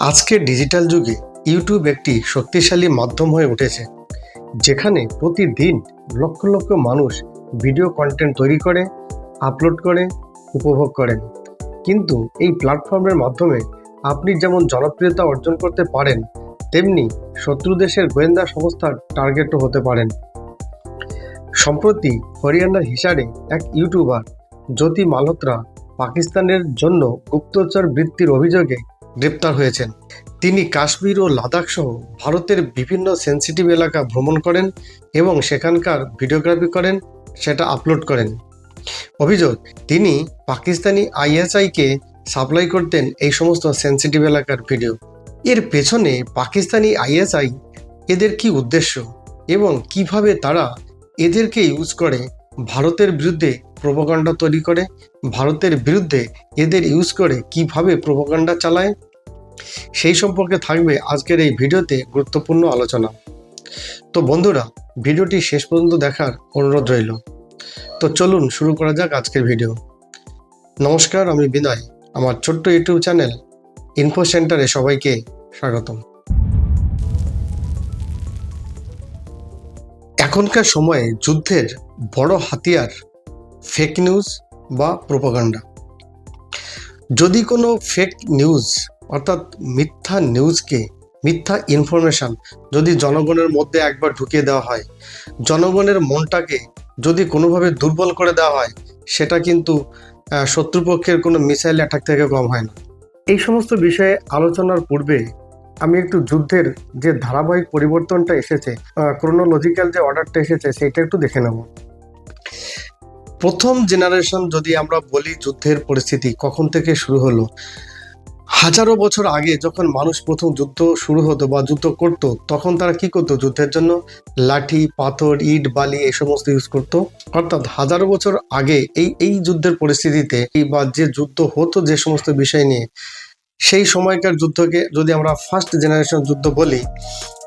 আজকের ডিজিটাল যুগে ইউটিউব একটি শক্তিশালী মাধ্যম হয়ে উঠেছে, যেখানে প্রতিদিন লক্ষ লক্ষ মানুষ ভিডিও কন্টেন্ট তৈরি করে আপলোড করে, উপভোগ করেন। কিন্তু এই প্ল্যাটফর্মের মাধ্যমে আপনি যেমন জনপ্রিয়তা অর্জন করতে পারেন, তেমনি শত্রু দেশের গোয়েন্দা সংস্থার টার্গেটও হতে পারেন। সম্প্রতি হরিয়ানার হিসারে এক ইউটিউবার, জ্যোতি মালহোত্রা, পাকিস্তানের জন্য গুপ্তচর বৃত্তির অভিযোগে গ্রেপ্তার হয়েছেন। তিনি কাশ্মীর ও লাদাখ সহ ভারতের বিভিন্ন সেন্সিটিভ এলাকা ভ্রমণ করেন এবং সেখানকার ভিডিওগ্রাফি করেন, সেটা আপলোড করেন। অভিযোগ, তিনি পাকিস্তানি আইএসআইকে সাপ্লাই করতেন এই সমস্ত সেন্সিটিভ এলাকার ভিডিও এর পেছনে পাকিস্তানি আইএসআই এদের কি উদ্দেশ্য এবং কীভাবে তারা এদেরকে ইউজ করে, ভারতের বিরুদ্ধে প্রোপাগান্ডা তৈরি করে, ভারতের বিরুদ্ধে এদের ইউজ করে কীভাবে প্রোপাগান্ডা চালায়? সেই সম্পর্কে থাকবে আজকের এই ভিডিওতে গুরুত্বপূর্ণ আলোচনা। তো বন্ধুরা, ভিডিওটি শেষ পর্যন্ত দেখার অনুরোধ রইল। তো চলুন শুরু করা যাক আজকের ভিডিও। নমস্কার, আমি বিনয়। আমার ছোট্ট ইউটিউব চ্যানেল ইনফো সেন্টারে সবাইকে স্বাগতম। এখনকার সময়ে যুদ্ধের বড় হাতিয়ার ফেক নিউজ বা প্রোপাগান্ডা যদি কোনো ফেক নিউজ অর্থাৎ মিথ্যা নিউজকে মিথ্যা ইনফরমেশন যদি জনগণের মধ্যে একবার ঢুকিয়ে দেওয়া হয়, জনগণের মনটাকে যদি কোনোভাবে দুর্বল করে দেওয়া হয়, সেটা কিন্তু শত্রুপক্ষের কোনো মিসাইল অ্যাটাক থেকে কম হয় না। এই সমস্ত বিষয়ে আলোচনার পূর্বে আমি একটু যুদ্ধের যে ধারাবাহিক পরিবর্তনটা এসেছে ক্রোনোলজিক্যাল যে অর্ডারটা এসেছে সেটা একটু দেখে নেব। প্রথম জেনারেশন যদি আমরা বলি যুদ্ধের পরিস্থিতি, কখন থেকে শুরু হলো? হাজারো বছর আগে যখন মানুষ প্রথম যুদ্ধ শুরু হতো বা যুদ্ধ করত, তখন তারা কি করতো যুদ্ধের জন্য? লাঠি, পাথর, ইট, বালি এই সমস্ত ইউজ করত। অর্থাৎ হাজারো বছর আগে এই এই যুদ্ধের পরিস্থিতিতে বা যে যুদ্ধ হতো যে সমস্ত বিষয় নিয়ে, সেই সময়কার যুদ্ধকে যদি আমরা ফার্স্ট জেনারেশন যুদ্ধ বলি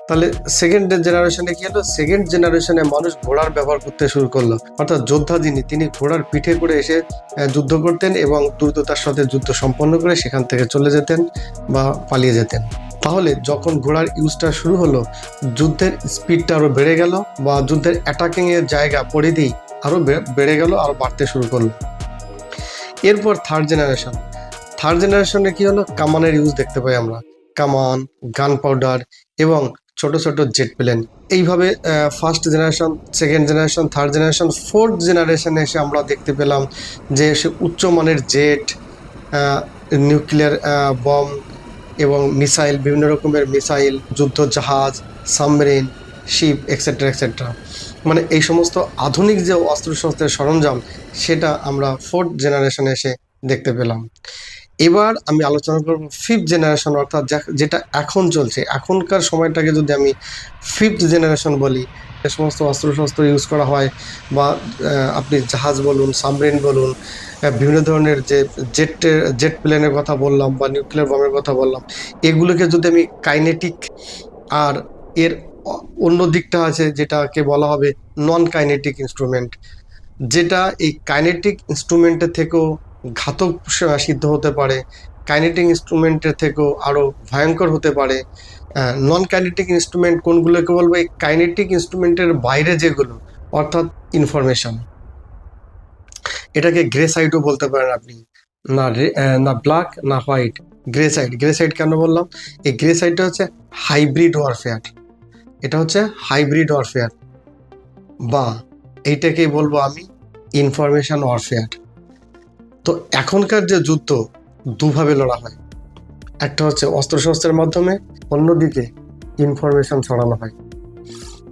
তাহলে সেকেন্ড জেনারেশনে কি হলো? সেকেন্ড জেনারেশনে মানুষ ঘোড়ার ব্যবহার করতে শুরু করল। অর্থাৎ যোদ্ধা যিনি, তিনি ঘোড়ার পিঠে করে এসে যুদ্ধ করতেন এবং দ্রুততার সাথে যুদ্ধ সম্পন্ন করে সেখান থেকে চলে যেতেন বা পালিয়ে যেতেন। তাহলে যখন ঘোড়ার ইউজটা শুরু হলো, যুদ্ধের স্পিডটা আরও বেড়ে গেল বা যুদ্ধের অ্যাটাকিং এর জায়গা পরিধি আরও বে- বেড়ে গেল, আরও বাড়তে শুরু করল। এরপর থার্ড জেনারেশন থার্ড জেনারেশনে কি হলো? কামানের ইউজ দেখতে পাই আমরা। কামান গান পাউডার এবং ছোট ছোট জেট প্লেন এইভাবে first generation second generation third generation fourth জেনারেশনে এসে আমরা দেখতে পেলাম যে সে উচ্চমানের জেট নিউক্লিয়ার বম এবং মিসাইল বিভিন্ন রকমের মিসাইল যুদ্ধ জাহাজ সাবমেরিন শিপ এক্সেট্রা এক্সেট্রা মানে এই সমস্ত আধুনিক যে অস্ত্রশস্ত্রের সরঞ্জাম, সেটা আমরা ফোর্থ জেনারেশনে এসে দেখতে পেলাম। এবার আমি আলোচনা করব ফিফথ জেনারেশন অর্থাৎ যেটা এখন চলছে। এখনকার সময়টাকে যদি আমি ফিফথ জেনারেশন বলি, যে সমস্ত অস্ত্রশস্ত্র ইউজ করা হয়, বা আপনি জাহাজ বলুন সাবমেরিন বলুন বিভিন্ন ধরনের যে জেটের জেট প্লেনের কথা বললাম, বা নিউক্লিয়ার বমের কথা বললাম, এগুলোকে যদি আমি কাইনেটিক আর এর অন্য দিকটা আছে, যেটাকে বলা হবে নন কাইনেটিক ইনস্ট্রুমেন্ট যেটা এই কাইনেটিক ইনস্ট্রুমেন্টের থেকেও ঘাতক সিদ্ধ হতে পারে কাইনেটিক ইনস্ট্রুমেন্টের থেকেও আরও ভয়ঙ্কর হতে পারে। নন কাইনেটিক ইনস্ট্রুমেন্ট কোনগুলোকে বলব? এই কাইনেটিক ইনস্ট্রুমেন্টের বাইরে যেগুলো, অর্থাৎ ইনফরমেশন এটাকে গ্রে সাইডও বলতে পারেন আপনি। না না ব্ল্যাক না white grey side grey side কেন বললাম? এই গ্রে সাইডটা হচ্ছে হাইব্রিড ওয়ারফেয়ার এটা হচ্ছে হাইব্রিড ওয়ারফেয়ার বা, এইটাকেই বলব আমি ইনফরমেশন ওয়ারফেয়ার তো এখনকার যে যুদ্ধ দুভাবে লড়া হয়। একটা হচ্ছে অস্ত্রশস্ত্রের মাধ্যমে অন্যদিকে ইনফরমেশন ছড়ানো হয়।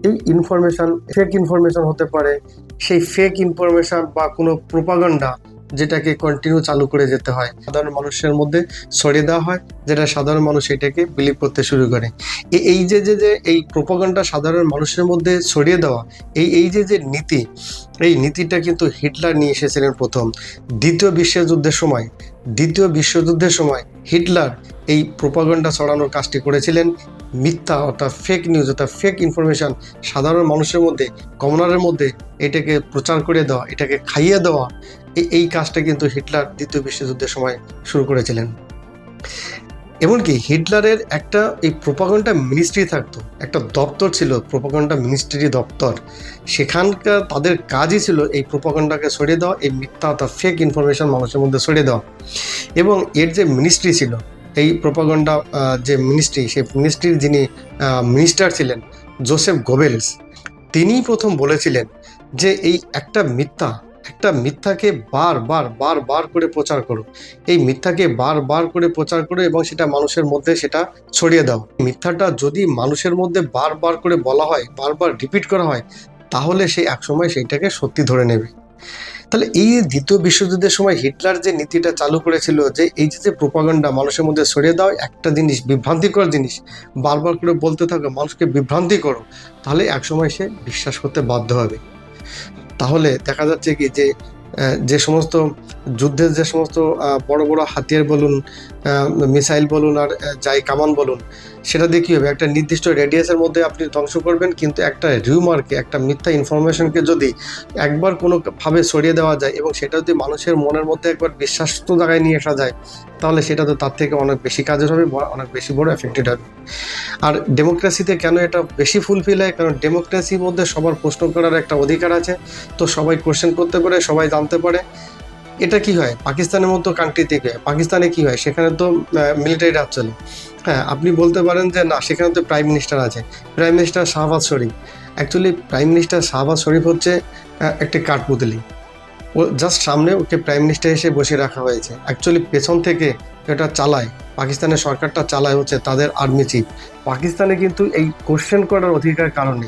এই ইনফরমেশন ফেক ইনফরমেশন হতে পারে সেই ফেক ইনফরমেশন বা কোনো প্রোপাগান্ডা যেটাকে কন্টিনিউ চালু করে যেতে হয়। সাধারণ মানুষের মধ্যে ছড়িয়ে দেওয়া হয়, যেটা সাধারণ মানুষ এটাকে বিলিভ করতে শুরু করে। এই যে যে যে, এই প্রোপাগান্ডা সাধারণ মানুষের মধ্যে ছড়িয়ে দেওয়া, এই এই যে যে নীতি, এই নীতিটা কিন্তু হিটলার নিয়ে এসেছিলেন প্রথম। দ্বিতীয় বিশ্বযুদ্ধের সময়, দ্বিতীয় বিশ্বযুদ্ধের সময় হিটলার এই প্রোপাগান্ডা ছড়ানোর কাজটি করেছিলেন। মিথ্যা অর্থাৎ ফেক নিউজ অর্থাৎ ফেক ইনফরমেশন সাধারণ মানুষের মধ্যে কমনারের মধ্যে এটাকে প্রচার করে দেওয়া, এটাকে খাইয়ে দেওয়া এই কাজটা কিন্তু হিটলার দ্বিতীয় বিশ্বযুদ্ধের সময় শুরু করেছিলেন। এমনকি হিটলারের একটা এই প্রোপাগন্ডা মিনিস্ট্রি থাকতো, একটা দপ্তর ছিল, প্রোপাগন্ডা মিনিস্ট্রি দপ্তর। সেখানকার তাদের কাজই ছিল এই প্রোপাগন্ডাকে সরিয়ে দেওয়া, এই মিথ্যা অর্থাৎ ফেক ইনফরমেশন মানুষের মধ্যে সরিয়ে দেওয়া। এবং এর যে মিনিস্ট্রি ছিল, এই প্রোপাগন্ডা যে মিনিস্ট্রি, সেই মিনিস্ট্রির যিনি মিনিস্টার ছিলেন, জোসেফ গোবেলস, তিনিই প্রথম বলেছিলেন যে এই একটা মিথ্যা একটা মিথ্যাকে বারবার বারবার করে প্রচার করো। এই মিথ্যাকে বারবার করে প্রচার করো এবং সেটা মানুষের মধ্যে সেটা ছড়িয়ে দাও। মিথ্যাটা যদি মানুষের মধ্যে বারবার করে বলা হয় বারবার রিপিট করা হয়, তাহলে সে একসময় সেইটাকে সত্যি ধরে নেবে। তাহলে এই দ্বিতীয় বিশ্বযুদ্ধের সময় হিটলার যে নীতিটা চালু করেছিল যে এই যে যে প্রোপাগান্ডা মানুষের মধ্যে ছড়িয়ে দাও, একটা জিনিস বিভ্রান্তিকর জিনিস বারবার করে বলতে থাকো, মানুষকে বিভ্রান্তি করো, তাহলে একসময় সে বিশ্বাস করতে বাধ্য হবে। তাহলে দেখা যাচ্ছে কি যে যে সমস্ত যুদ্ধের যে সমস্ত বড় বড় হাতিয়ার বলুন মিসাইল বলুন আর যাই কামান বলুন সেটা দিয়ে কী হবে? একটা নির্দিষ্ট রেডিয়াসের মধ্যে আপনি ধ্বংস করবেন, কিন্তু একটা রিউমারকে একটা মিথ্যা ইনফরমেশনকে যদি একবার কোনোভাবে সরিয়ে দেওয়া যায় এবং সেটা যদি মানুষের মনের মধ্যে একবার বিশ্বাস্ত জায়গায় নিয়ে আসা যায়, তাহলে সেটা তো তার থেকে অনেক বেশি কাজের হবে অনেক বেশি বড় এফেক্টেড হবে। আর ডেমোক্রেসিতে কেন এটা বেশি ফুলফিল হয়? কারণ ডেমোক্রেসির মধ্যে সবার প্রশ্ন করার একটা অধিকার আছে। তো সবাই কোশ্চেন করতে পারে, সবাই জানতে পারে। এটা কি হয়? পাকিস্তানের মতো কান্ট্রি থেকে পাকিস্তানে কি হয়? সেখানে তো মিলিটারি রাজ চলে। হ্যাঁ আপনি বলতে পারেন যে না, সেখানে তো প্রাইম মিনিস্টার আছে। Prime minister Shahbaz Sharif. Actually prime minister Shahbaz Sharif হচ্ছে একটি কাঠপুতলি। ও জাস্ট সামনে ওকে প্রাইম মিনিস্টার এসে বসে রাখা হয়েছে। অ্যাকচুয়ালি পেছন থেকে এটা চালায়, পাকিস্তানের সরকারটা চালায় হচ্ছে তাদের আর্মি চিফ পাকিস্তানে কিন্তু এই কোশ্চেন করার অধিকার কারণে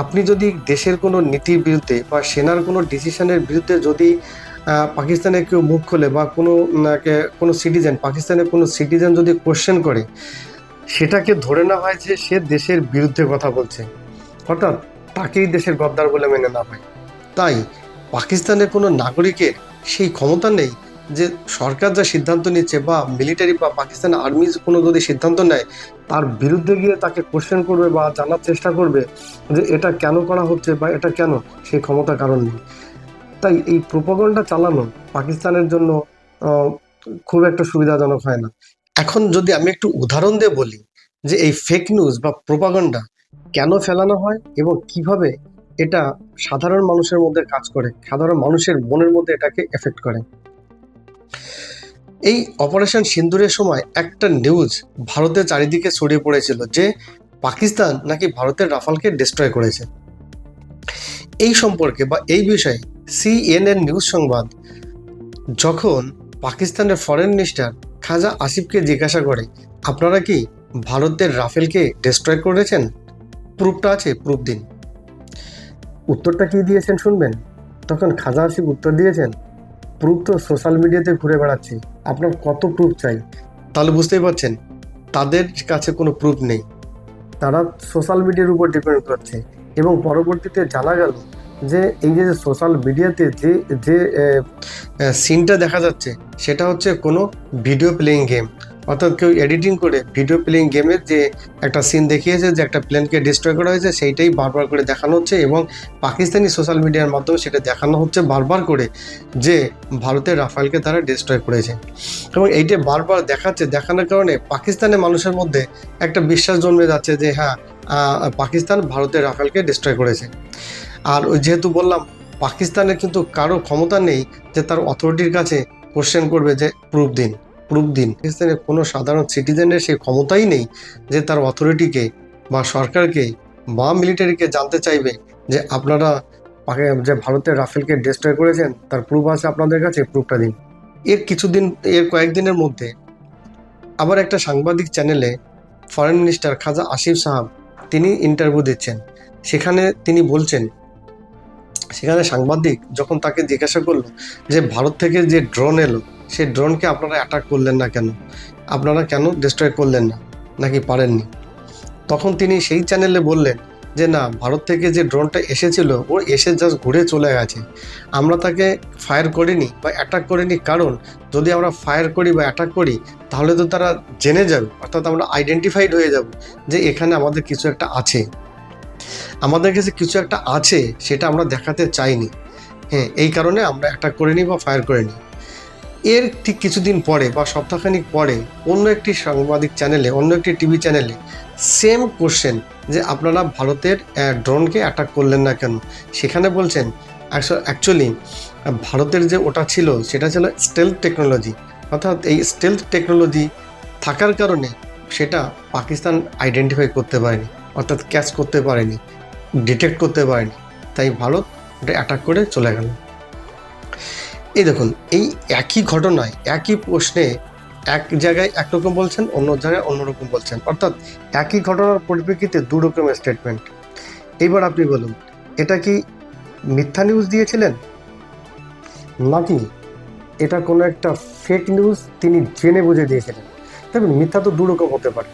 আপনি যদি দেশের কোনো নীতির বিরুদ্ধে বা সেনার কোনো ডিসিশনের বিরুদ্ধে যদি পাকিস্তানে কেউ মুখ খোলে বা কোনো কোনো সিটিজেন পাকিস্তানের কোনো সিটিজেন যদি কোশ্চেন করে, সেটাকে ধরে নেওয়া হয় যে সে দেশের বিরুদ্ধে কথা বলছে। অর্থাৎ তাকেই দেশের গদ্দার বলে মেনে না হয়। তাই পাকিস্তানের কোনো নাগরিকের সেই ক্ষমতা নেই যে সরকার যা সিদ্ধান্ত নিচ্ছে বা মিলিটারি বা পাকিস্তান আর্মি কোনো যদি সিদ্ধান্ত নেয়, তার বিরুদ্ধে গিয়ে তাকে কোশ্চেন করবে বা জানার চেষ্টা করবে যে এটা কেন করা হচ্ছে বা এটা কেন? সেই ক্ষমতা কারণ নেই। তাই এই প্রোপাগন্ডা চালানো পাকিস্তানের জন্য খুব একটা সুবিধাজনক হয় না। এখন যদি আমি একটু উদাহরণ দিয়ে বলি যে এই ফেক নিউজ বা প্রোপাগন্ডা কেন ফেলানো হয় এবং কীভাবে এটা সাধারণ মানুষের মধ্যে কাজ করে, সাধারণ মানুষের মনের মধ্যে এটাকে এফেক্ট করে? এই অপারেশন সিন্দুরের সময় একটা নিউজ ভারতের চারিদিকে ছড়িয়ে পড়েছিল যে পাকিস্তান নাকি ভারতের রাফালকে ডিস্ট্রয় করেছে। এই সম্পর্কে বা এই বিষয়ে সিএনএন নিউজ সংবাদ। যখন পাকিস্তানের ফরেন মিনিস্টার খাজা আসিফকে জিজ্ঞাসা করে, আপনারা কি ভারতের রাফেলকে ডিস্ট্রয় করেছেন? প্রুফটা আছে, প্রুফ দিন। উত্তরটা কি দিয়েছেন শুনবেন? তখন খাজা আসিফ উত্তর দিয়েছেন, প্রুফ তো সোশ্যাল মিডিয়াতে ঘুরে বেড়াচ্ছে, আপনার কত প্রুফ চাই? তাহলে বুঝতেই পারছেন, তাদের কাছে কোনো প্রুফ নেই। তারা সোশ্যাল মিডিয়ার উপর ডিপেন্ড করছে। এবং পরবর্তীতে জানা গেল যে এই যে সোশ্যাল মিডিয়াতে যে যে সিনটা দেখা যাচ্ছে, সেটা হচ্ছে কোনো ভিডিও প্লেয়িং গেম অর্থাৎ কেউ এডিটিং করে ভিডিও প্লেয়িং গেমের যে একটা সিন দেখিয়েছে, যে একটা প্লেনকে ডিস্ট্রয় করা হয়েছে, সেইটাই বারবার করে দেখানো হচ্ছে এবং পাকিস্তানি সোশ্যাল মিডিয়ার মাধ্যমে সেটা দেখানো হচ্ছে বারবার করে যে ভারতের রাফালকে তারা ডিস্ট্রয় করেছে। এবং এইটা বারবার দেখাচ্ছে, দেখানোর কারণে পাকিস্তানের মানুষের মধ্যে একটা বিশ্বাস জন্মে যাচ্ছে যে হ্যাঁ পাকিস্তান ভারতের রাফালকে ডিস্ট্রয় করেছে। আর যেহেতু বললাম, পাকিস্তানের কিন্তু কারও ক্ষমতা নেই যে তার অথরিটির কাছে কোশ্চেন করবে যে প্রুফ দিন। প্রুফ দিন। পাকিস্তানের কোনো সাধারণ সিটিজেনের সেই ক্ষমতাই নেই যে তার অথরিটিকে বা সরকারকে বা মিলিটারিকে জানতে চাইবে যে আপনারা যে ভারতের রাফেলকে ডিস্ট্রয় করেছেন, তার প্রুফ আছে আপনাদের কাছে প্রুফটা দিন। এর কিছুদিন, এর কয়েকদিনের মধ্যে আবার একটা সাংবাদিক চ্যানেলে ফরেন মিনিস্টার খাজা আসিফ সাহাব তিনি ইন্টারভিউ দিচ্ছেন। সেখানে তিনি বলছেন, সেখানে সাংবাদিক যখন তাকে জিজ্ঞাসা করল যে ভারত থেকে যে ড্রোন এলো সেই ড্রোনকে আপনারা অ্যাটাক করলেন না কেন? আপনারা কেন ডিস্ট্রয় করলেন না? নাকি পারেননি? তখন তিনি সেই চ্যানেলে বললেন যে, না, ভারত থেকে যে ড্রোনটা এসেছিল, ও এসে জাস্ট ঘুরে চলে গেছে। আমরা তাকে ফায়ার করিনি বা অ্যাটাক করিনি। কারণ, যদি আমরা ফায়ার করি বা অ্যাটাক করি, তাহলে তো তারা জেনে যাবে, অর্থাৎ আমরা আইডেন্টিফাইড হয়ে যাব যে এখানে আমাদের কিছু একটা আছে। আমাদের কাছে কিছু একটা আছে, সেটা আমরা দেখাতে চাইনি। হ্যাঁ এই কারণে আমরা অ্যাটাক করিনি বা ফায়ার করিনি। এর ঠিক কিছুদিন পরে বা সপ্তাহখানিক পরে অন্য একটি সাংবাদিক চ্যানেলে অন্য একটি টিভি চ্যানেলে সেম কোশ্চেন যে আপনারা ভারতের ড্রোনকে অ্যাটাক করলেন না কেন? সেখানে বলছেন অ্যাকচুয়ালি ভারতের যে ওটা ছিল, সেটা ছিল স্টেলথ টেকনোলজি অর্থাৎ এই স্টেলথ টেকনোলজি থাকার কারণে সেটা পাকিস্তান আইডেন্টিফাই করতে পারেনি, অর্থাৎ ক্যাচ করতে পারেনি ডিটেক্ট করতে পারেনি। তাই ভারত ওটা অ্যাটাক করে চলে গেল। এই দেখুন, এই একই ঘটনায়, একই প্রশ্নে এক জায়গায় একরকম বলছেন, অন্য জায়গায় অন্যরকম বলছেন। অর্থাৎ একই ঘটনার পরিপ্রেক্ষিতে দু রকমের স্টেটমেন্ট এইবার আপনি বলুন, এটা কি মিথ্যা নিউজ দিয়েছিলেন? নাকি এটা কোনো একটা ফেক নিউজ তিনি জেনে বুঝে দিয়েছিলেন। দেখুন, মিথ্যা তো দু রকম হতে পারে।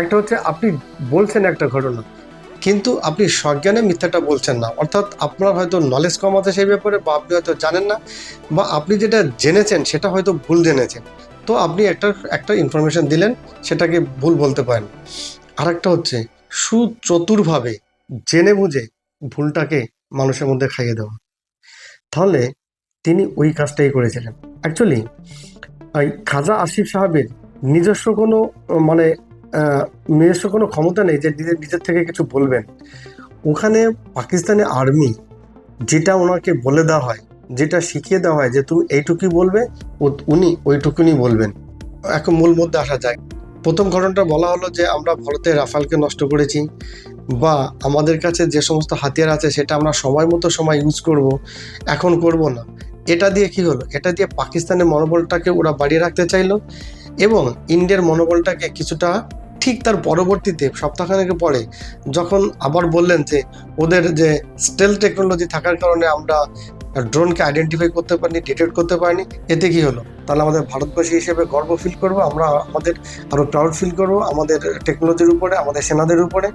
একটা হচ্ছে আপনি বলছেন একটা ঘটনা কিন্তু আপনি সজ্ঞানে মিথ্যাটা বলছেন না। অর্থাৎ আপনার হয়তো নলেজ কম আছে সেই ব্যাপারে বা আপনি হয়তো জানেন না, বা আপনি যেটা জেনেছেন সেটা হয়তো ভুল জেনেছেন। তো আপনি একটা একটা ইনফরমেশন দিলেন, সেটাকে ভুল বলতে পারেন। আরেকটা হচ্ছে, সুচতুরভাবে, জেনে বুঝে ভুলটাকে মানুষের মধ্যে খাইয়ে দেওয়া। তাহলে তিনি ওই কাজটাই করেছিলেন। অ্যাকচুয়ালি খাজা আসিফ সাহেবের নিজস্ব কোনো মানে নিজস্ব কোনো ক্ষমতা নেই যে নিজের নিজের থেকে কিছু বলবেন। ওখানে পাকিস্তানি আর্মি যেটা ওনাকে বলে দেওয়া হয়, যেটা শিখিয়ে দেওয়া হয় যে তুমি এইটুকুই বলবে উনি ওইটুকুনি বলবেন। এখন মূল মধ্যে আসা যায় প্রথম ঘটনাটা বলা হলো যে আমরা ভারতের রাফালকে নষ্ট করেছি বা আমাদের কাছে যে সমস্ত হাতিয়ার আছে সেটা আমরা সময় মতো সময় ইউজ করব, এখন করব না। এটা দিয়ে কি হলো? এটা দিয়ে পাকিস্তানের মনোবলটাকে ওরা বাড়িয়ে রাখতে চাইলো। এবং ইন্ডিয়ার মনোবলটাকে কিছুটা ঠিক তার পরবর্তীতে সপ্তাহখানেক পরে যখন আবার বললেন যে ওদের যে স্টেল টেকনোলজি থাকার কারণে আমরা ড্রোনকে আইডেন্টিফাই করতে পারিনি ডিটেক্ট করতে পারিনি, এতে কি হলো? তাহলে আমাদের ভারতবাসী হিসেবে গর্ব ফিল করব, আমরা আমাদের আরও প্রাউড ফিল করব, আমাদের টেকনোলজির উপরে, আমাদের সেনাদের উপরে।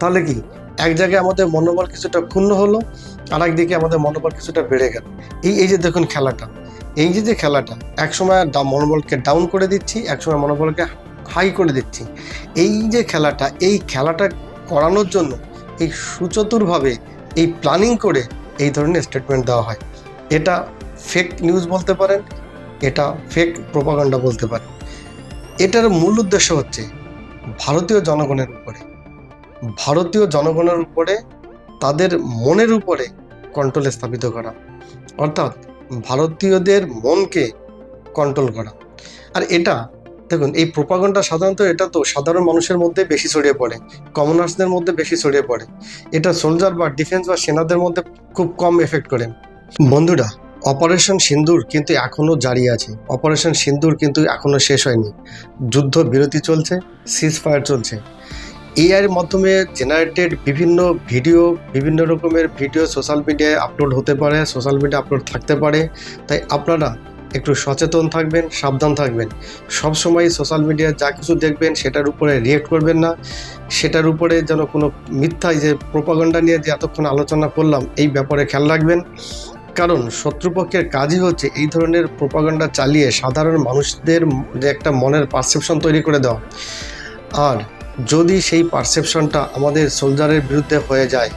তাহলে কি? এক জায়গায় আমাদের মনোবল কিছুটা ক্ষুণ্ণ হলো আর একদিকে আমাদের মনোবল কিছুটা বেড়ে গেল। এই এই যে দেখুন খেলাটা এই যে যে খেলাটা, একসময় মনোবলকে ডাউন করে দিচ্ছি, একসময় মনোবলকে হাই করে দিচ্ছি। এই যে খেলাটা, এই খেলাটা করানোর জন্য এই সুচতুরভাবে এই প্ল্যানিং করে এই ধরনের স্টেটমেন্ট দেওয়া হয়। এটা ফেক নিউজ বলতে পারেন, এটা ফেক প্রোপাগান্ডা বলতে পারেন। এটার মূল উদ্দেশ্য হচ্ছে ভারতীয় জনগণের উপরে। ভারতীয় জনগণের উপরে তাদের মনের উপরে কন্ট্রোল স্থাপিত করা। অর্থাৎ ভারতীয়দের মনকে কন্ট্রোল করা। আর এটা, দেখুন, এই প্রোপাগন্ডা সাধারণত এটা তো সাধারণ মানুষের মধ্যে বেশি ছড়িয়ে পড়ে কমনার্সদের মধ্যে বেশি ছড়িয়ে পড়ে। এটা সোলজার বা ডিফেন্স বা সেনাদের মধ্যে খুব কম এফেক্ট করে। বন্ধুরা অপারেশন সিন্দুর কিন্তু এখনও জারি আছে। অপারেশন সিন্দুর কিন্তু এখনও শেষ হয়নি। যুদ্ধ বিরতি চলছে সিজ ফায়ার চলছে। এআই এর মাধ্যমে জেনারেটেড বিভিন্ন ভিডিও বিভিন্ন রকমের ভিডিও সোশ্যাল মিডিয়ায় আপলোড হতে পারে সোশ্যাল মিডিয়া আপলোড থাকতে পারে। তাই আপনারা একটু সচেতন থাকবেন, সাবধান থাকবেন। সব সময় সোশ্যাল মিডিয়ায় যা কিছু দেখবেন, সেটার উপরে রিয়েক্ট করবেন না। সেটার উপরে যেন কোনো মিথ্যা যে প্রোপাগন্ডা নিয়ে যে এতক্ষণ আলোচনা করলাম, এই ব্যাপারে খেয়াল রাখবেন। কারণ শত্রুপক্ষের কাজই হচ্ছে এই ধরনের প্রোপাগন্ডা চালিয়ে সাধারণ মানুষদের যে একটা মনের পারসেপশন তৈরি করে দেওয়া। আর যদি সেই পারসেপশনটা আমাদের সোলজারের বিরুদ্ধে হয়ে যায়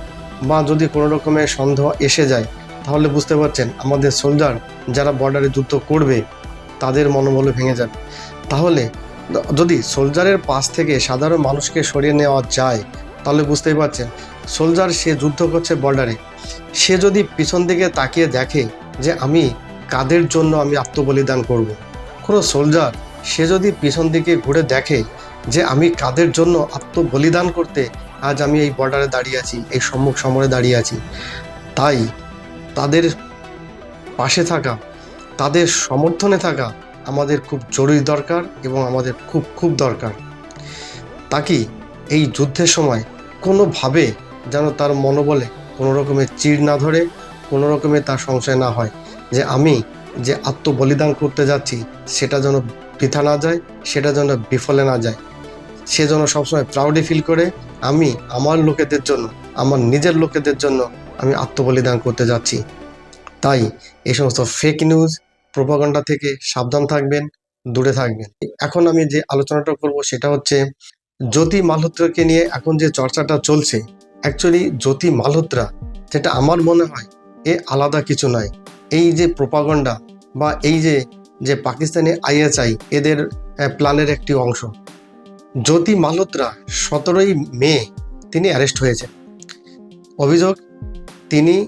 বা যদি কোনো রকমের সন্দেহ এসে যায়, তাহলে বুঝতে পারছেন আমাদের সোলজার যারা বর্ডারে যুদ্ধ করবে, তাদের মনোবল ভেঙে যাবে তাহলে যদি সোলজারের পাশ থেকে সাধারণ মানুষকে সরিয়ে নেওয়া যায়, তাহলে বুঝতেই পারছেন সোলজার সে যুদ্ধ করছে বর্ডারে সে যদি পিছন দিকে তাকিয়ে দেখে যে আমি কাদের জন্য আমি আত্মবলিদান করব। কোনো সোলজার সে যদি পিছন দিকে ঘুরে দেখে যে আমি কাদের জন্য আত্মবলিদান করতে আজ আমি এই বর্ডারে দাঁড়িয়ে আছি, এই সম্মুখ সমরে দাঁড়িয়ে আছি। তাই তাদের পাশে থাকা, তাদের সমর্থনে থাকা আমাদের খুব জরুরি দরকার এবং আমাদের খুব খুব দরকার। তাকে এই যুদ্ধের সময় কোনোভাবে যেন তার মনোবলে কোনো রকমের চিড় না ধরে কোনো রকমের তার সংশয় না হয় যে আমি যে আত্মবলিদান করতে যাচ্ছি, সেটা যেন বৃথা না যায়, সেটা যেন বিফলে না যায়। সে যেন সবসময় প্রাউডি ফিল করে আমি আমার লোকেদের জন্য, আমার নিজের লোকেদের জন্য আমি আত্মবলিদান করতে যাচ্ছি। তাই এই সমস্ত ফেক নিউজ প্রোপাগান্ডা থেকে সাবধান থাকবেন, দূরে থাকবেন। এখন আমি যে আলোচনাটা করব সেটা হচ্ছে জ্যোতি মালহোত্রাকে নিয়ে এখন যে চর্চাটা চলছে অ্যাকচুয়ালি জ্যোতি মালহোত্রা যেটা আমার মনে হয় এ আলাদা কিছু নয়। এই যে প্রোপাগন্ডা বা এই যে যে পাকিস্তানি আইএসআই, এদের প্ল্যানের একটি অংশ। জ্যোতি মালহোত্রা সতেরোই মে তিনি অ্যারেস্ট হয়েছে অভিযোগ, তিনি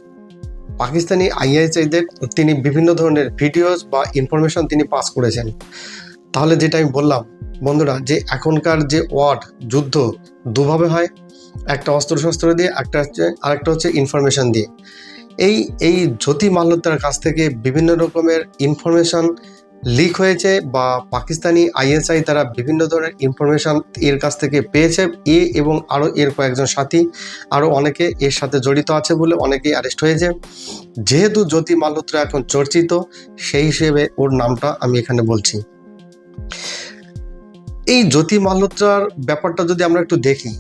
পাকিস্তানি আইএসআইদের তিনি বিভিন্ন ধরনের ভিডিওস বা ইনফরমেশন তিনি পাস করেছেন। তাহলে যেটা আমি বললাম, বন্ধুরা, যে এখনকার যে ওয়ার্ড, যুদ্ধ, দুভাবে হয়, একটা অস্ত্রশস্ত্র দিয়ে, একটা হচ্ছে, আরেকটা হচ্ছে ইনফরমেশন দিয়ে। এই এই জ্যোতি মাল্যতার কাছ থেকে বিভিন্ন রকমের ইনফরমেশন লিক হয়েছে বা পাকিস্তানি আইএসআই তারা বিভিন্ন ধরনের ইনফরমেশন এর কাছ থেকে পেয়েছে। এ এবং আরও এর কয়েকজন সাথী, আরও অনেকে এর সাথে জড়িত আছে বলে অনেকেই অ্যারেস্ট হয়েছে। যেহেতু জ্যোতি মাল্যত্রা এখন চর্চিত, সেই হিসেবে ওর নামটা আমি এখানে বলছি। এই জ্যোতি মালহোত্রার ব্যাপারটা যদি আমরা একটু দেখি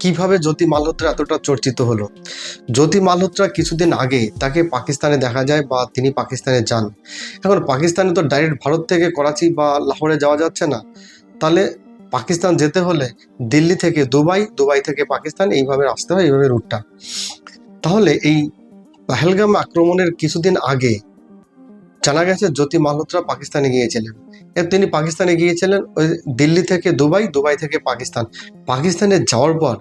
কীভাবে জ্যোতি মালহোত্রা এতটা চর্চিত হলো? জ্যোতি মালহোত্রা কিছুদিন আগে তাকে পাকিস্তানে দেখা যায় বা তিনি পাকিস্তানে যান। এখন পাকিস্তানে তো ডাইরেক্ট ভারত থেকে করাচি বা লাহোরে যাওয়া যাচ্ছে না। তাহলে পাকিস্তান যেতে হলে দিল্লি থেকে দুবাই দুবাই থেকে পাকিস্তান, এইভাবে আসতে হয়, এইভাবে রুটটা তাহলে এই পাহেলগাম আক্রমণের কিছুদিন আগে জানা গেছে জ্যোতি মালহোত্রা পাকিস্তানে গিয়েছিলেন। তিনি পাকিস্তানে গিয়েছিলেন ওই দিল্লি থেকে দুবাই দুবাই থেকে পাকিস্তান। পাকিস্তানে যাওয়ার পর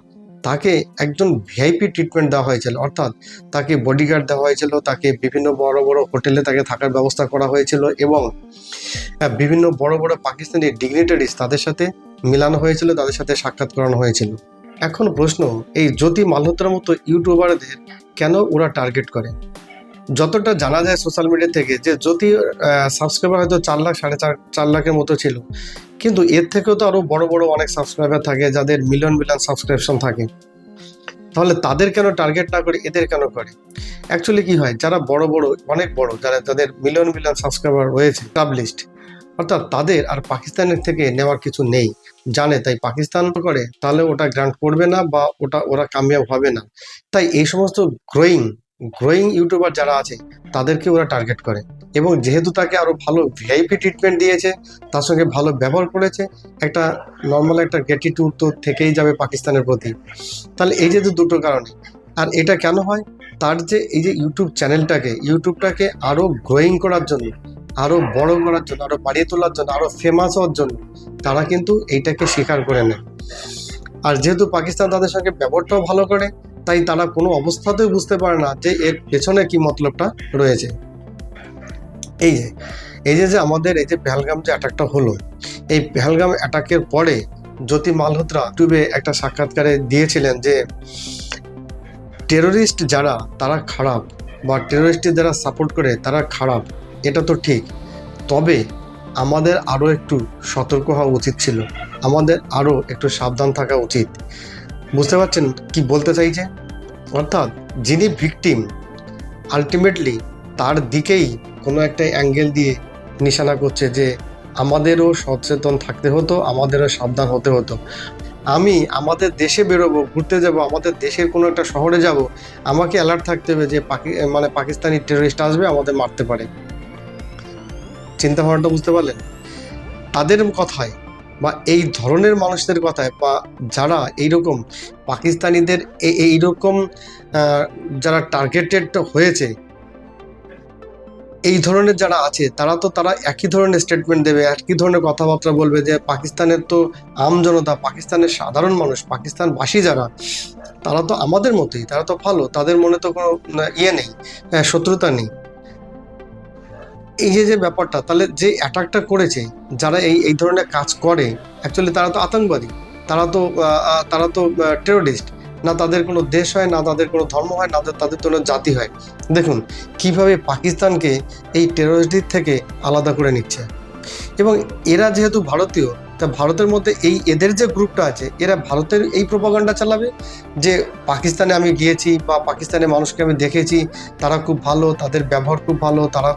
তাকে একজন ভিআইপি ট্রিটমেন্ট দেওয়া হয়েছিল। অর্থাৎ তাকে বডিগার্ড দেওয়া হয়েছিল, তাকে বিভিন্ন বড় বড় হোটেলে তাকে থাকার ব্যবস্থা করা হয়েছিল এবং বিভিন্ন বড় বড় পাকিস্তানি ডিগনিটারিজ তাদের সাথে মিলানো হয়েছিল, তাদের সাথে সাক্ষাৎ করানো হয়েছিল। এখন প্রশ্ন, এই জ্যোতি মালহোত্রার মতো ইউটিউবারদের কেন ওরা টার্গেট করে? যতটা জানা যায় সোশ্যাল মিডিয়া থেকে যে যদি সাবস্ক্রাইবার হয়তো চার লাখ, সাড়ে চার চার লাখের মতো ছিল। কিন্তু এর থেকেও তো আরও বড় বড় অনেক সাবস্ক্রাইবার থাকে যাদের মিলিয়ন মিলিয়ন সাবস্ক্রিপশন থাকে। তাহলে তাদের কেন টার্গেট না করে, এদের কেন করে? অ্যাকচুয়ালি কি হয়, যারা বড় বড়, অনেক বড়, যারা, যাদের মিলিয়ন মিলিয়ন সাবস্ক্রাইবার রয়েছে পাবলিশড অর্থাৎ তাদের আর পাকিস্তানের থেকে নেওয়ার কিছু নেই, জানে। তাই পাকিস্তান করে, তাহলে ওটা গ্রান্ট করবে না বা ওটা ওরা কামিয়াব হবে না। তাই এই সমস্ত গ্রোয়িং গ্রোয়িং ইউটিউবার যারা আছে, তাদেরকে ওরা টার্গেট করে। এবং যেহেতু তাকে আরও ভালো ভিআইপি ট্রিটমেন্ট দিয়েছে, তার সঙ্গে ভালো ব্যবহার করেছে, একটা নর্মাল একটা গ্র্যাটিটিউড তো থেকেই যাবে পাকিস্তানের প্রতি। তাহলে এই যে তো দুটো কারণে, আর এটা কেন হয়? তার যে এই যে ইউটিউব চ্যানেলটাকে ইউটিউবটাকে আরও গ্রোয়িং করার জন্য আরও বড় করার জন্য আরও বাড়িয়ে তোলার জন্য আরও ফেমাস হওয়ার জন্য, তারা কিন্তু এইটাকে স্বীকার করে নেয়। আর যেহেতু পাকিস্তান তাদের সঙ্গে ব্যবহারটাও ভালো করে তাই তারা কোনো অবস্থাতেই বুঝতে পারে না যে এর পেছনে কি মতলবটা রয়েছে। এই যে এই যে যে আমাদের এই যে পেহেলগাম যে অ্যাটাকটা হলো, এই পেহেলগাম অ্যাটাকের পরে জ্যোতি মালহোত্রা ইউটিউবে একটা সাক্ষাৎকারে দিয়েছিলেন যে টেরোরিস্ট যারা, তারা খারাপ বা টেরোরিস্টের যারা সাপোর্ট করে, তারা খারাপ, এটা তো ঠিক। তবে আমাদের আরও একটু সতর্ক হওয়া উচিত ছিল। আমাদের আরও একটু সাবধান থাকা উচিত। বুঝতে পারছেন কি বলতে চাইছে? অর্থাৎ যিনি ভিকটিম আলটিমেটলি তার দিকেই কোনো একটা অ্যাঙ্গেল দিয়ে নিশানা করছে যে আমাদেরও সচেতন থাকতে হতো, আমাদেরও সাবধান হতে হতো। আমি আমাদের দেশে বেরোবো, ঘুরতে যাব, আমাদের দেশের কোনো একটা শহরে যাব, আমাকে অ্যালার্ট থাকতে হবে যে পাকি মানে পাকিস্তানি টেররিস্ট আসবে, আমাদের মারতে পারে। চিন্তা ভাবনাটা বুঝতে পারলেন? তাদের কথায় বা এই ধরনের মানুষদের কথায় বা যারা এইরকম পাকিস্তানিদের এইরকম যারা টার্গেটেড হয়েছে, এই ধরনের যারা আছে, তারা তো তারা একই ধরনের স্টেটমেন্ট দেবে, একই ধরনের কথাবার্তা বলবে যে পাকিস্তানের তো আম জনতা, পাকিস্তানের সাধারণ মানুষ, পাকিস্তানবাসী যারা, তারা তো আমাদের মতোই, তারা তো ভালো, তাদের মনে তো কোনো ইয়ে নেই শত্রুতা নেই। এই যে যে ব্যাপারটা, তাহলে যে অ্যাটাকটা করেছে, যারা এই এই ধরনের কাজ করে অ্যাকচুয়ালি তারা তো আতঙ্কবাদী। তারা তো তারা তো টেরোরিস্ট না তাদের কোনো দেশ হয়, না তাদের কোনো ধর্ম হয়, না তাদের- তাদের কোনো জাতি হয়। দেখুন, কীভাবে পাকিস্তানকে এই টেরোরিস্টদের থেকে আলাদা করে নিচ্ছে। এবং এরা যেহেতু ভারতীয় তা ভারতের মধ্যে এই এদের যে গ্রুপটা আছে, এরা ভারতের এই প্রোপাগান্ডা চালাবে? যে পাকিস্তানে আমি গিয়েছি বা পাকিস্তানের মানুষকে আমি দেখেছি, তারা খুব ভালো, তাদের ব্যবহার খুব ভালো, তারা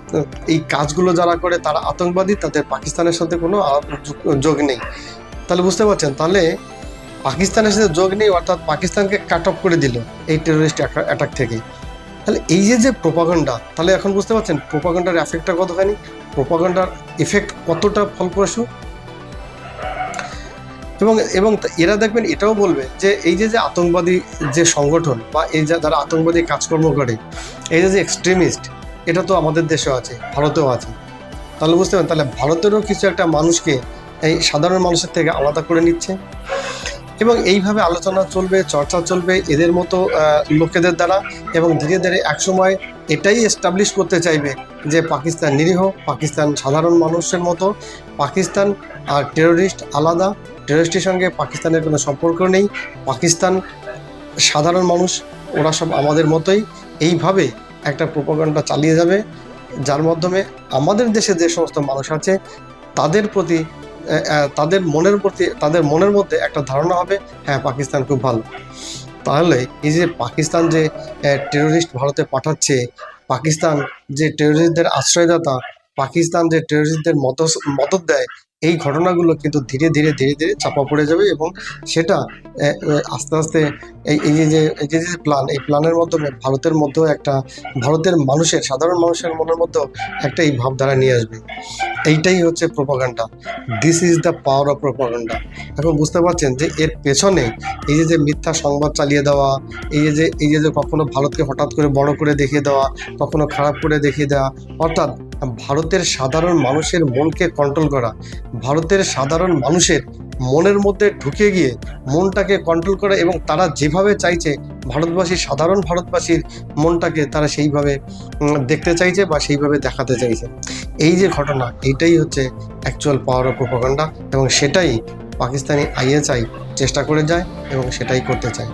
এই কাজগুলো যারা করে, তারা আতঙ্কবাদী, তাদের পাকিস্তানের সাথে কোনো যোগ নেই। তাহলে বুঝতে পারছেন? তাহলে পাকিস্তানের সাথে যোগ নেই, অর্থাৎ পাকিস্তানকে কাট অফ করে দিল এই টেরোরিস্ট অ্যাটাক থেকে। তাহলে এই যে যে প্রোপাগান্ডা তাহলে এখন বুঝতে পারছেন প্রোপাগান্ডার এফেক্টটা কতখানি? প্রোপাগান্ডার এফেক্ট কতটা ফলপ্রসূ? এবং এবং এরা দেখবেন এটাও বলবে যে এই যে যে আতঙ্কবাদী যে সংগঠন বা এই যে, যারা আতঙ্কবাদী কাজকর্ম করে, এই যে যে এক্সট্রিমিস্ট এটা তো আমাদের দেশেও আছে, ভারতেও আছে। তাহলে বুঝতে পারেন তাহলে ভারতেরও কিছু একটা মানুষকে এই সাধারণ মানুষের থেকে আলাদা করে নিচ্ছে। এবং এইভাবে আলোচনা চলবে, চর্চা চলবে এদের মতো লোকেদের দ্বারা এবং ধীরে ধীরে একসময় এটাই এস্টাবলিশ করতে চাইবে যে পাকিস্তান নিরীহ, পাকিস্তান সাধারণ মানুষের মতো, পাকিস্তান আর টেরোরিস্ট আলাদা টেরোরিস্টের সঙ্গে পাকিস্তানের কোনো সম্পর্ক নেই। পাকিস্তান সাধারণ মানুষ, ওরা সব আমাদের মতোই। এইভাবে একটা প্রোপাগান্ডা চালিয়ে যাবে, যার মাধ্যমে আমাদের দেশে যে সমস্ত মানুষ আছে, তাদের প্রতি তাদের মনের প্রতি, তাদের মনের মধ্যে একটা ধারণা হবে হ্যাঁ পাকিস্তান খুব ভালো। তাহলে এই যে পাকিস্তান যে টেরোরিস্ট ভারতে পাঠাচ্ছে, পাকিস্তান যে টেরোরিস্টদের আশ্রয়দাতা, পাকিস্তান যে টেরোরিস্টদের মত মদত দেয় এই ঘটনাগুলো কিন্তু ধীরে ধীরে ধীরে ধীরে চাপা পড়ে যাবে এবং সেটা আস্তে আস্তে এই এই যে যে, এই যে যে প্ল্যান এই প্ল্যানের মাধ্যমে ভারতের মধ্যেও একটা, ভারতের মানুষের, সাধারণ মানুষের মনের মধ্যেও একটা এই ভাবধারা নিয়ে আসবে। এইটাই হচ্ছে propaganda this is the power of propaganda এখন বুঝতে পারছেন যে এর পেছনে এই যে যে মিথ্যা সংবাদ চালিয়ে দেওয়া, এই যে যে, এই যে যে কখনো ভারতকে হঠাৎ করে বড় করে দেখিয়ে দেওয়া, কখনো খারাপ করে দেখিয়ে দেওয়া, অর্থাৎ ভারতের সাধারণ মানুষের মনকে কন্ট্রোল করা, ভারতের সাধারণ মানুষের মনের মধ্যে ঢুকে গিয়ে মনটাকে কন্ট্রোল করা এবং তারা যেভাবে চাইছে ভারতবাসীর সাধারণ ভারতবাসীর মনটাকে তারা সেইভাবে দেখতে চাইছে বা সেইভাবে দেখাতে চাইছে। এই যে ঘটনা, এইটাই হচ্ছে অ্যাকচুয়াল পাওয়ার অফ প্রোপাগান্ডা এবং সেটাই পাকিস্তানি আইএসআই চেষ্টা করে যায় এবং সেটাই করতে চায়।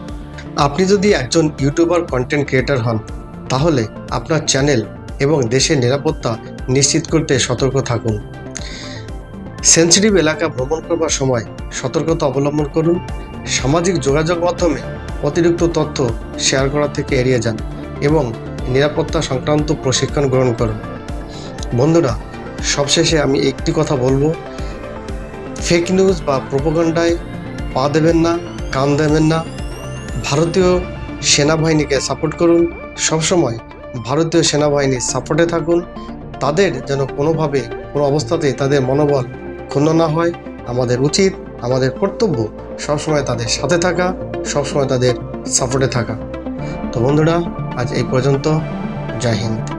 আপনি যদি একজন ইউটিউবার কন্টেন্ট ক্রিয়েটার হন, তাহলে আপনার চ্যানেল এবং দেশের নিরাপত্তা নিশ্চিত করতে সতর্ক থাকুন। সেন্সিটিভ এলাকা ভ্রমণ করবার সময় সতর্কতা অবলম্বন করুন। সামাজিক যোগাযোগ মাধ্যমে অতিরিক্ত তথ্য শেয়ার করা থেকে এড়িয়ে যান এবং নিরাপত্তা সংক্রান্ত প্রশিক্ষণ গ্রহণ করুন। বন্ধুরা, সবশেষে আমি একটি কথা বলব। ফেক নিউজ বা প্রোপাগান্ডায় পা দেবেন না, কান দেবেন না। ভারতীয় সেনাবাহিনীকে সাপোর্ট করুন। সবসময় ভারতীয় সেনাবাহিনীর সাপোর্টে থাকুন। তাদের যেন কোনোভাবে কোনো অবস্থাতে তাদের মনোবল ক্ষুণ্ণ না হয়। আমাদের উচিত, আমাদের কর্তব্য সবসময় তাদের সাথে থাকা, সবসময় তাদের সাপোর্টে থাকা। তো বন্ধুরা, আজ এই পর্যন্ত। জয় হিন্দ।